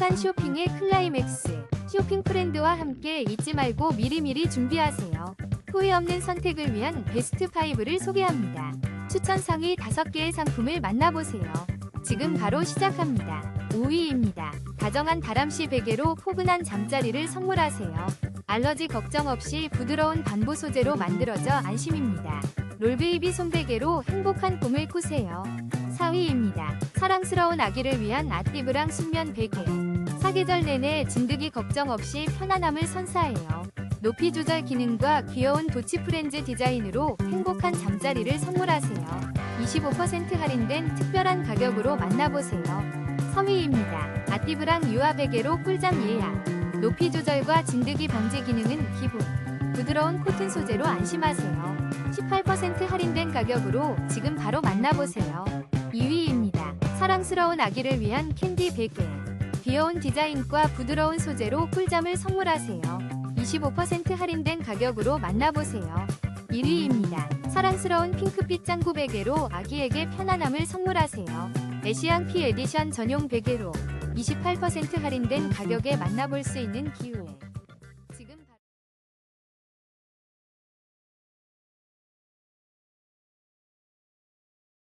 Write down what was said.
행복한 쇼핑의 클라이맥스. 쇼핑 프렌드와 함께 잊지 말고 미리미리 준비하세요. 후회 없는 선택을 위한 베스트 5를 소개합니다. 추천 상위 5개의 상품을 만나보세요. 지금 바로 시작합니다. 5위입니다. 다정한 다람쥐 베개로 포근한 잠자리를 선물하세요. 알러지 걱정 없이 부드러운 반보 소재로 만들어져 안심입니다. 롤베이비 손베개로 행복한 꿈을 꾸세요. 4위입니다. 사랑스러운 아기를 위한 아띠브랑 숙면 베개. 사계절 내내 진드기 걱정 없이 편안함을 선사해요. 높이 조절 기능과 귀여운 도치 프렌즈 디자인으로 행복한 잠자리를 선물하세요. 25% 할인된 특별한 가격으로 만나보세요. 3위입니다. 아띠브랑 유아 베개로 꿀잠 예약. 높이 조절과 진드기 방지 기능은 기본. 부드러운 코튼 소재로 안심하세요. 18% 할인된 가격으로 지금 바로 만나보세요. 2위입니다. 사랑스러운 아기를 위한 캔디 베개. 귀여운 디자인과 부드러운 소재로 꿀잠을 선물하세요. 25% 할인된 가격으로 만나보세요. 1위입니다. 사랑스러운 핑크빛 짱구 베개로 아기에게 편안함을 선물하세요. 에시안 피 에디션 전용 베개로 28% 할인된 가격에 만나볼 수 있는 기회.